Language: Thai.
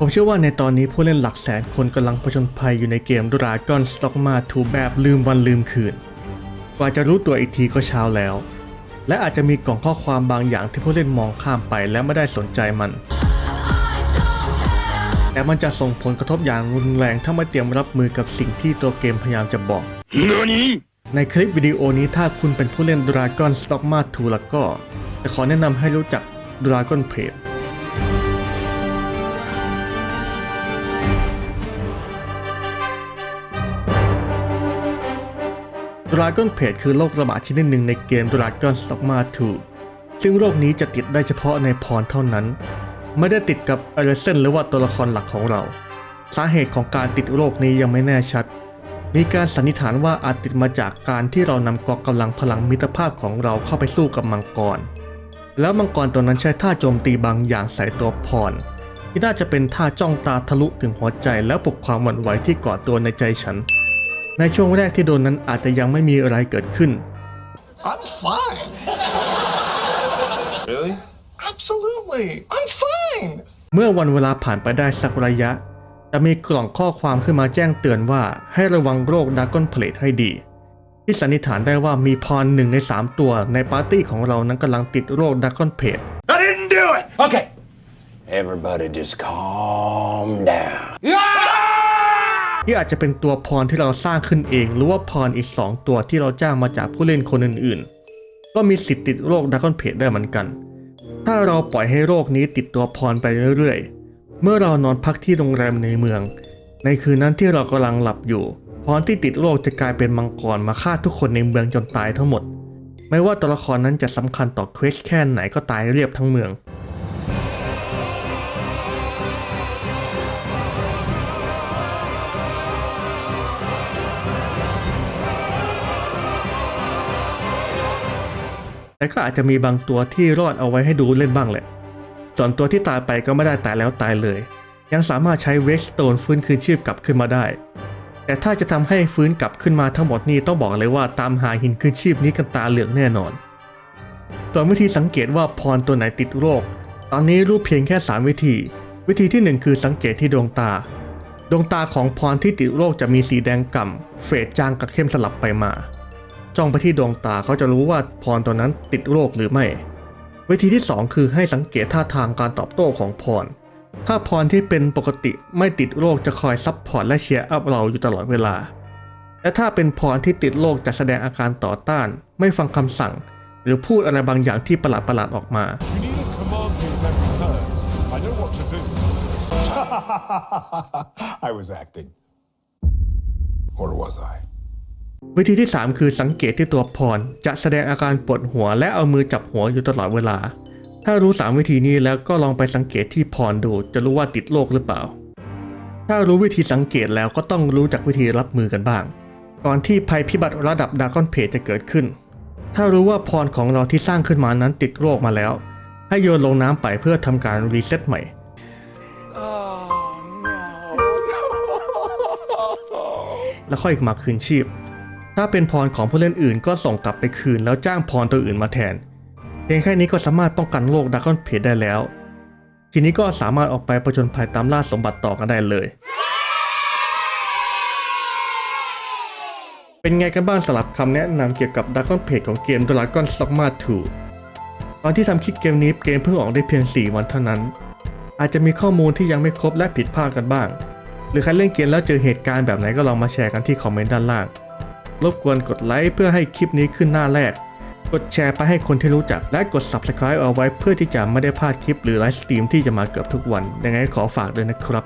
ผมเชื่อว่าในตอนนี้ผู้เล่นหลักแสนคนกำลังผจญภัยอยู่ในเกม Dragon Dogma 2แบบลืมวันลืมคืน กว่าจะรู้ตัวอีกทีก็เช้าแล้ว และอาจจะมีกล่องข้อความบางอย่างที่ผู้เล่นมองข้ามไปและไม่ได้สนใจมัน แต่มันจะส่งผลกระทบอย่างรุนแรงถ้าไม่เตรียมรับมือกับสิ่งที่ตัวเกมพยายามจะบอก何ในคลิปวิดีโอนี้ถ้าคุณเป็นผู้เล่น Dragon Dogma 2แล้วก็ จะขอแนะนำให้รู้จัก Dragon Pet คือโรคระบาดชนิดหนึ่งในเกม Dragon Dogma 2ซึ่งโรคนี้จะติดได้เฉพาะในพรเท่านั้น ไม่ได้ติดกับอเรเซนหรือว่าตัวละครหลักของเรา สาเหตุของการติดโรคนี้ยังไม่แน่ชัด มีการสันนิษฐานว่าอาจติดมาจากการที่เรานำกองกำลังพลังมิตรภาพของเราเข้าไปสู้กับมังกร แล้วมังกรตัวนั้นใช้ท่าโจมตีบางอย่างใส่ตัวพรที่น่าจะเป็นท่าจ้องตาทะลุถึงหัวใจแล้วปลุกความหวั่นไหวที่ก่อตัวในใจฉัน ในช่วงแรกที่โดนนั้นอาจจะยังไม่มีอะไรเกิดขึ้น I'm fine. Really? Absolutely. I'm fine. เมื่อวันเวลาผ่านไปได้สักระยะ จะมีกล่องข้อความขึ้นมาแจ้งเตือนว่าให้ระวังโรคดากอนเพลทให้ดี ที่สันนิษฐานได้ว่ามีพรหนึ่งใน 3 ตัวในปาร์ตี้ของเรานั้นกำลังติดโรคดากอนเพลท I didn't do it! Okay. Everybody just calm down. ที่อาจจะเป็นตัวพรที่เราสร้างขึ้นเอง หรือว่าพรอีก 2 ตัวที่เราจ้างมาจากผู้เล่นคนอื่นๆ ก็มีสิทธิ์ติดโรคดากอนเพลทได้เหมือนกัน ถ้าเราปล่อยให้โรคนี้ติดตัวพรไปเรื่อยๆ เมื่อเรานอนพักที่โรงแรมในเมือง ในคืนนั้นที่เรากำลังหลับอยู่พรที่ติดโรคจะกลายเป็นมังกรมาฆ่าทุกคนในเมืองจนตายทั้งหมด ไม่ว่าตัวละครนั้นจะสำคัญต่อเควสแค่ไหนก็ตายเรียบทั้งเมือง แต่ก็อาจจะมีบางตัวที่รอดเอาไว้ให้ดูเล่นบ้างแหละ ส่วนตัวที่ตายไปก็ไม่ได้ตายแล้วตายเลย ยังสามารถใช้เวสโตนฟื้นคืนชีพกลับขึ้นมาได้ แต่ถ้าจะทำให้ฟื้นกลับขึ้นมาทั้งหมดนี่ต้องบอกเลยว่าตามหาหินคืนชีพนี้กันตาเหลืองแน่นอนส่วนวิธีสังเกตว่าพรตัวไหนติดโรค ตอนนี้รู้เพียงแค่ 3 วิธี วิธีที่ 1 คือสังเกตที่ดวงตา ดวงตาของพรที่ติดโรคจะมีสีแดงก่ำเฟดจางกับเข้มสลับไปมา จ้องไปที่ดวงตาเขาจะรู้ว่าพรตัวนั้นติดโรคหรือไม่ วิธีที่ 2 คือให้สังเกตท่าทางการตอบโต้ของพร ถ้าพรที่เป็นปกติไม่ติดโรคจะคอยซับพอร์ตและเชียร์อัพเราอยู่ตลอดเวลา และถ้าเป็นพรที่ติดโรคจะแสดงอาการต่อต้าน ไม่ฟังคำสั่ง หรือพูดอะไรบางอย่างที่ประหลาดประหลาดๆออกมา I was acting. Or was I? วิธีที่ 3 คือสังเกตที่ตัวพรจะแสดงอาการปวดหัวและเอามือจับหัวอยู่ตลอดเวลา ถ้ารู้ 3 วิธีนี้แล้วก็ลองไปสังเกตที่พรดูจะรู้ว่าติดโรคหรือเปล่า ถ้ารู้วิธีสังเกตแล้วก็ต้องรู้จักวิธีรับมือกันบ้าง ก่อนที่ภัยพิบัติระดับดากอนเพจจะเกิดขึ้น ถ้ารู้ว่าพรของเราที่สร้างขึ้นมานั้นติดโรคมาแล้ว ให้โยนลงน้ำไปเพื่อทำการรีเซ็ตใหม่แล้วค่อยมาคืนชีพ ถ้าเป็นพรของผู้เล่นอื่นก็ส่งกลับไปคืนแล้วจ้างพรตัวอื่นมาแทน เพียงแค่นี้ก็สามารถป้องกันโรคดากอนเพจได้แล้ว ทีนี้ก็สามารถออกไปประจนภัยตามล่าสมบัติต่อกันได้เลย เป็นไงกันบ้างสำหรับคำแนะนำเกี่ยวกับดากอนเพจของเกม Dragon Dogma 2ตอนที่ทำคลิปเกมนี้เกมเพิ่งออกได้เพียง 4 วันเท่านั้น อาจจะมีข้อมูลที่ยังไม่ครบและผิดพลาดกันบ้าง หรือใครเล่นเกมแล้วเจอเหตุการณ์แบบไหนก็ลองมาแชร์กันที่คอมเมนต์ด้านล่าง รบกวนกดไลค์เพื่อให้คลิปนี้ขึ้นหน้าแรก กดแชร์ไปให้คนที่รู้จัก และกด Subscribe เอาไว้เพื่อที่จะไม่ได้พลาดคลิปหรือไลฟ์สตรีมที่จะมาเกือบทุกวัน ยังไงขอฝากด้วยนะครับ